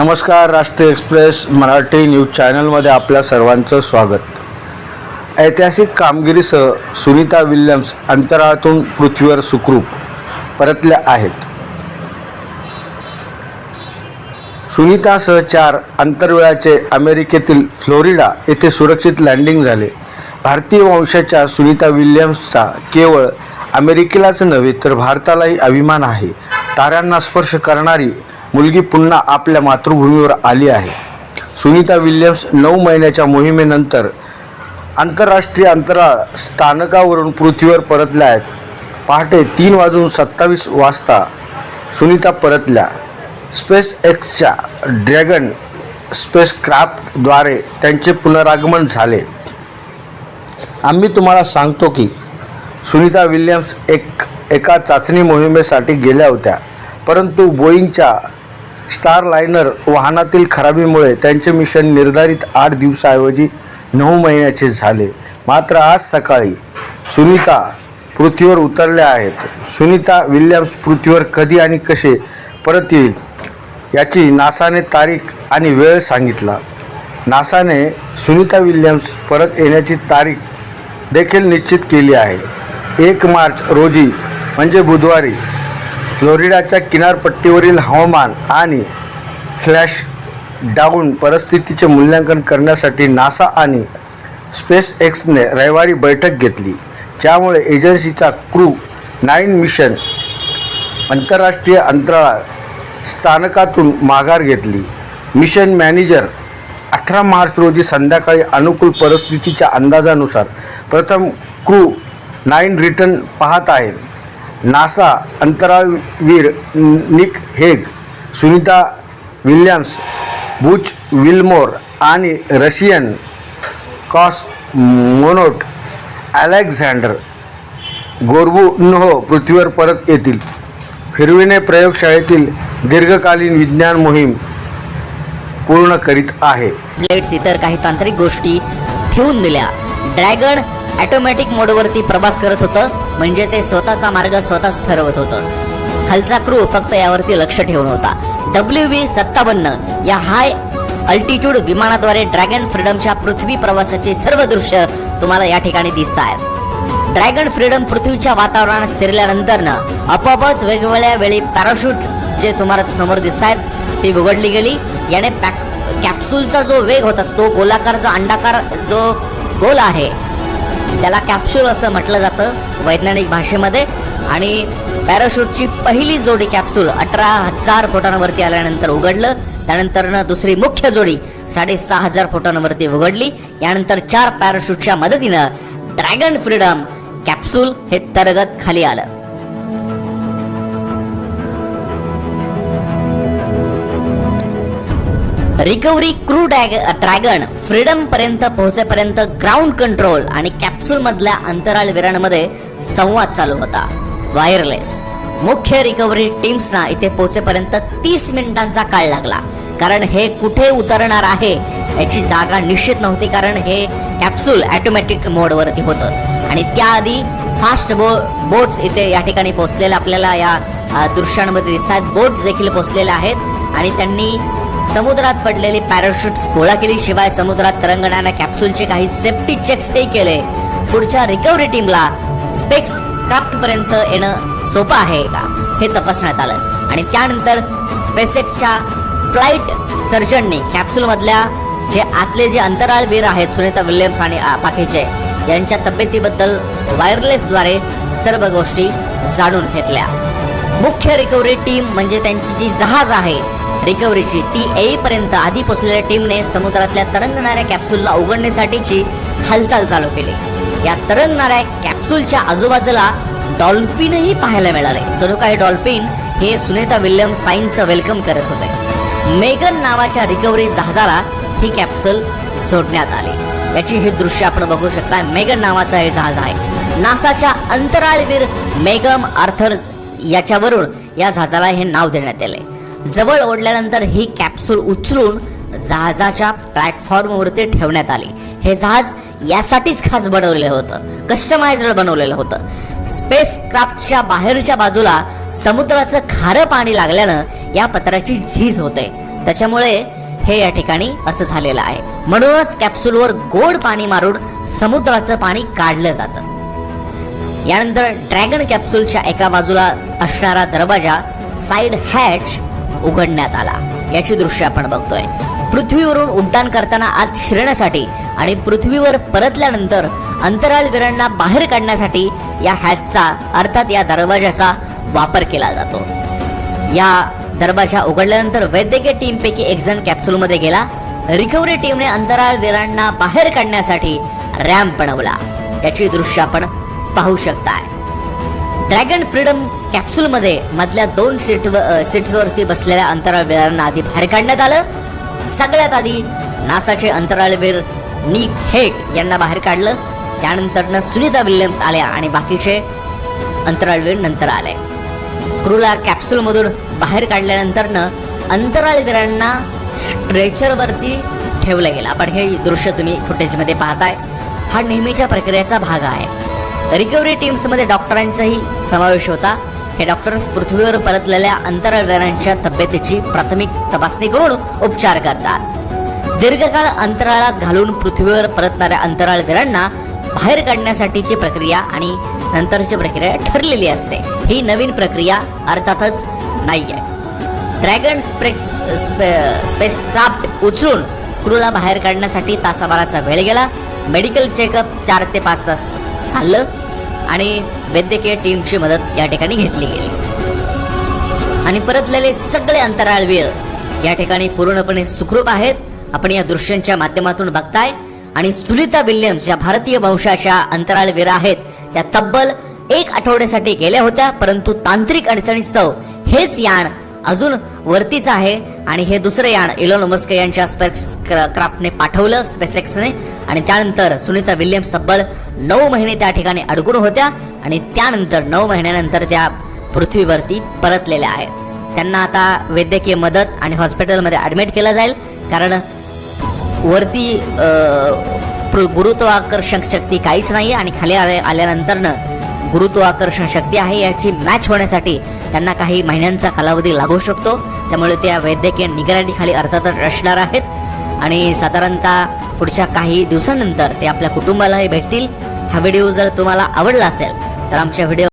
नमस्कार राष्ट्रीय express Marathi news चॅनलमध्ये आपल्या सर्वांचं स्वागत. ऐतिहासिक कामगिरीसह सुनीता विल्यम्स अंतराळातून पृथ्वीवर सुखरूप परतल्या आहेत. सुनीतासह चार अंतरवेळाचे अमेरिकेतील फ्लोरिडा येथे सुरक्षित लँडिंग झाले. भारतीय वंशाच्या सुनीता विल्यम्सचा केवळ अमेरिकेलाच नव्हे तर भारतालाही अभिमान आहे. ताऱ्यांना स्पर्श करणारी मुलगी पुन्हा आपल्या मातृभूमीवर आली आहे. सुनीता विल्यम्स नऊ महिन्याच्या मोहिमेनंतर आंतरराष्ट्रीय अंतराळ स्थानकावरून पृथ्वीवर परतल्या आहेत. पहाटे तीन वाजून सत्तावीस वाजता सुनीता परतल्या. स्पेस एक्सच्या ड्रॅगन स्पेसक्राफ्टद्वारे त्यांचे पुनरागमन झाले. आम्ही तुम्हाला सांगतो की सुनीता विल्यम्स एक एका चाचणी मोहिमेसाठी गेल्या होत्या. परंतु बोईंगच्या स्टार लायनर वाहनातील खराबीमुळे त्यांचे मिशन निर्धारित आठ दिवसाऐवजी नऊ महिन्याचे झाले. मात्र आज सकाळी सुनीता पृथ्वीवर उतरल्या आहेत. सुनीता विल्यम्स पृथ्वीवर कधी आणि कसे परत येईल याची नासाने तारीख आणि वेळ सांगितला. नासाने सुनीता विल्यम्स परत येण्याची तारीख देखील निश्चित केली आहे. एक मार्च रोजी म्हणजे बुधवारी फ्लोरिडाच्या किनारपट्टीवरील हवामान आणि फ्लॅश डाऊन परिस्थितीचे मूल्यांकन करण्यासाठी नासा आणि स्पेस एक्सने रविवारी बैठक घेतली. ज्यामुळे एजन्सीचा क्रू नाईन मिशन आंतरराष्ट्रीय अंतराळ स्थानकातून माघार घेतली. मिशन मॅनेजर अठरा मार्च रोजी संध्याकाळी अनुकूल परिस्थितीच्या अंदाजानुसार प्रथम क्रू नाईन रिटर्न पाहत आहे NASA अंतराळवीर Nick Hague Sunita Williams Butch Wilmore आणि Russian cosmonaut Alexander Gorbunov पृथ्वीवर परत येतील. फिरविणे प्रयोगशाळेतील दीर्घकालीन विज्ञान मोहीम पूर्ण करीत आहे. प्लेट्स इतर काही तांत्रिक गोष्टी ठेवून दिल्या. ड्रॅगन ॲटोमॅटिक मोडवरती प्रवास करत होतं. म्हणजे ते स्वतःचा मार्ग स्वतःच ठरवत होतं. खालचा क्रू फक्त यावरती लक्ष ठेवून होता. डब्ल्यू व्ही सत्तावन्न या हाय अल्टिट्यूड विमानाद्वारे ड्रॅगन फ्रीडमच्या पृथ्वी प्रवासाचे सर्व दृश्य तुम्हाला या ठिकाणी दिसत आहेत. ड्रॅगन फ्रीडम पृथ्वीच्या वातावरणात शिरल्यानंतर आपोआपच वेगवेगळ्या वेळी पॅराशूट जे तुम्हाला समोर दिसत आहेत ती उघडली गेली. याने पॅक कॅप्सूलचा जो वेग होता तो गोलाकार जो अंडाकार जो गोल आहे त्याला कॅप्सूल असं म्हटलं जातं. वैज्ञानिक भाषेमध्ये. आणि पॅराशूटची पहिली जोडी कॅप्सूल अठरा हजार फुटांवरती आल्यानंतर उघडलं. त्यानंतर दुसरी मुख्य जोडी साडेसहा हजार फुटांवरती उघडली. यानंतर चार पॅराशूटच्या मदतीनं ड्रॅगन फ्रीडम कॅप्सूल हे तरगत खाली आलं. रिकव्हरी क्रू डॅग ड्रॅगन फ्रीडम पर्यंत पोहोचेपर्यंत ग्राउंड कंट्रोल आणि कॅप्सूल मधल्या अंतराळ विराणमध्ये संवाद चालू होता. वायरलेस मुख्य रिकव्हरी टीम्सना इथे पोहोचेपर्यंत तीस मिनिटांचा काळ लागला. कारण हे कुठे उतरणार आहे याची जागा निश्चित नव्हती कारण हे कॅप्सूल ॲटोमॅटिक मोडवरती होतं. आणि त्याआधी फास्ट बो बोट्स इथे या ठिकाणी पोहोचलेल्या आपल्याला या दृश्यांमध्ये दिसतात बोट देखील पोहोचलेल्या आहेत. आणि त्यांनी समुद्रात पडलेली पॅराशूट्स गोळा केली. शिवाय समुद्रात तरंगणाऱ्या कॅप्सूलचे काही सेफ्टी चेक्सही केले. पुढच्या रिकव्हरी टीमला स्पेक्स क्राफ्ट पर्यंत येणं सोपं आहे का? हे तपासण्यात आलं. आणि त्यानंतर स्पेसेक्सच्या फ्लाईट सर्जनने कॅप्सूल मधल्या जे आतले जे अंतराळवीर आहेत सुनीता विल्यम्स आणि पाखीचे यांच्या तब्येतीबद्दल वायरलेसद्वारे सर्व गोष्टी जाणून घेतल्या. मुख्य रिकव्हरी टीम म्हणजे त्यांची जी जहाज आहे रिकव्हरीची ती येईपर्यंत आधी पोचलेल्या टीमने समुद्रातल्या तरंगणाऱ्या कॅप्सूलला उघडण्यासाठीची हालचाल चालू केली. या तरंगणाऱ्या कॅप्सूलच्या आजूबाजूला डॉल्फिनही पाहायला मिळाले. जणू काही डॉल्फिन हे सुनीता विल्यम्स साईनचं वेलकम करत होते. मेगन नावाच्या रिकव्हरी जहाजाला ही कॅप्सूल सोडण्यात आली. याची ही दृश्य आपण बघू शकता मेगन नावाचं हे जहाज आहे. नासाच्या अंतराळवीर मेगम आर्थर याच्यावरून या जहाजाला हे नाव देण्यात आले. जवळ ओढल्यानंतर ही कॅप्सूल उचलून जहाजाच्या प्लॅटफॉर्मवरती ठेवण्यात आली. हे जहाज यासाठीच खास बनवले होतं. कस्टमाइज्ड बनवलेलं होतं. स्पेस क्राफ्टच्या बाहेरच्या बाजूला समुद्राचं खारं पाणी लागल्यानं या पत्राची झीज होते. त्याच्यामुळे हे या ठिकाणी असं झालेलं आहे. म्हणूनच कॅप्सूलवर गोड पाणी मारून समुद्राचं पाणी काढलं जातं. यानंतर ड्रॅगन कॅप्सूलच्या एका बाजूला असणारा दरवाजा साइड हॅच उघडण्यात आला. याची दृश्य आपण बघतोय. पृथ्वीवरून उड्डाण करताना आत शिरण्यासाठी आणि पृथ्वीवर परतल्यानंतर अंतराळवीरांना बाहेर काढण्यासाठी या हॅचचा अर्थात या दरवाजाचा वापर केला जातो. या दरवाजा उघडल्यानंतर वैद्यकीय टीमपैकी एक जण कॅप्सूलमध्ये गेला. रिकव्हरी टीमने अंतराळवीरांना बाहेर काढण्यासाठी रॅम्प बनवला. याची दृश्य आपण पाहू शकताय. ड्रॅगन फ्रीडम कॅप्सूलमध्ये मधल्या दोन सीट सीट्सवरती बसलेल्या अंतराळवीरांना आधी बाहेर काढण्यात आलं. सगळ्यात आधी नासाचे अंतराळवीर निक हेक यांना बाहेर काढलं. त्यानंतरनं सुनीता विल्यम्स आल्या आणि बाकीचे अंतराळवीर नंतर आले. क्रूला कॅप्सूलमधून बाहेर काढल्यानंतरनं अंतराळवीरांना स्ट्रेचरवरती ठेवलं गेलं. आपण हे दृश्य तुम्ही फुटेजमध्ये पाहताय. हा नेहमीच्या प्रक्रियेचा भाग आहे. रिकव्हरी टीम्समध्ये डॉक्टरांचाही समावेश होता. हे डॉक्टर्स पृथ्वीवर परतलेल्या अंतराळवीरांच्या तब्येतीची प्राथमिक तपासणी करून उपचार करतात. दीर्घकाळ अंतराळात घालून पृथ्वीवर परतणाऱ्या अंतराळवीरांना बाहेर काढण्यासाठीची प्रक्रिया आणि नंतरची प्रक्रिया ठरलेली असते. ही नवीन प्रक्रिया अर्थातच नाहीये. ड्रॅगन स्प्रे स्पे स्पेस क्राफ्ट उचलून क्रूला बाहेर काढण्यासाठी तासाभराचा वेळ गेला. मेडिकल चेकअप चार ते पाच तास चाललं आणि वैद्यकीय टीमची मदत या ठिकाणी घेतली गेली. आणि परतलेले सगळे अंतराळवीर या ठिकाणी पूर्णपणे सुखरूप आहेत. आपण या दृश्यांच्या माध्यमातून बघताय. आणि सुलिता विल्यम्स ज्या भारतीय वंशाच्या अंतराळवीर आहेत त्या तब्बल एक आठवड्यासाठी गेल्या होत्या परंतु तांत्रिक अडचणीस्तव हेच यान अजून वरतीच आहे. आणि हे दुसरं यान इलोन मस्क यांच्या स्पेक्स क्राफ्टने पाठवलं स्पेसेक्सने आणि त्यानंतर सुनीता विल्यम्स तब्बल नऊ महिने त्या ठिकाणी अडकून होत्या. आणि त्यानंतर नऊ महिन्यानंतर त्या पृथ्वीवरती परतलेल्या आहेत. त्यांना आता वैद्यकीय मदत आणि हॉस्पिटलमध्ये ॲडमिट केलं जाईल. कारण वरती गुरुत्वाकर्षण शक्ती काहीच नाही आणि खाली आल्या आल्यानंतरनं गुरुत्वाकर्षण शक्ती आहे याची मॅच होण्यासाठी त्यांना काही महिन्यांचा कालावधी लागू शकतो. त्यामुळे त्या वैद्यकीय निगराणीखाली अर्थातच असणार आहेत. आणि साधारणतः पुढच्या काही दिवसांनंतर ते आपल्या कुटुंबालाही भेटतील. हा व्हिडिओ जर तुम्हाला आवडला असेल तर आमच्या व्हिडिओ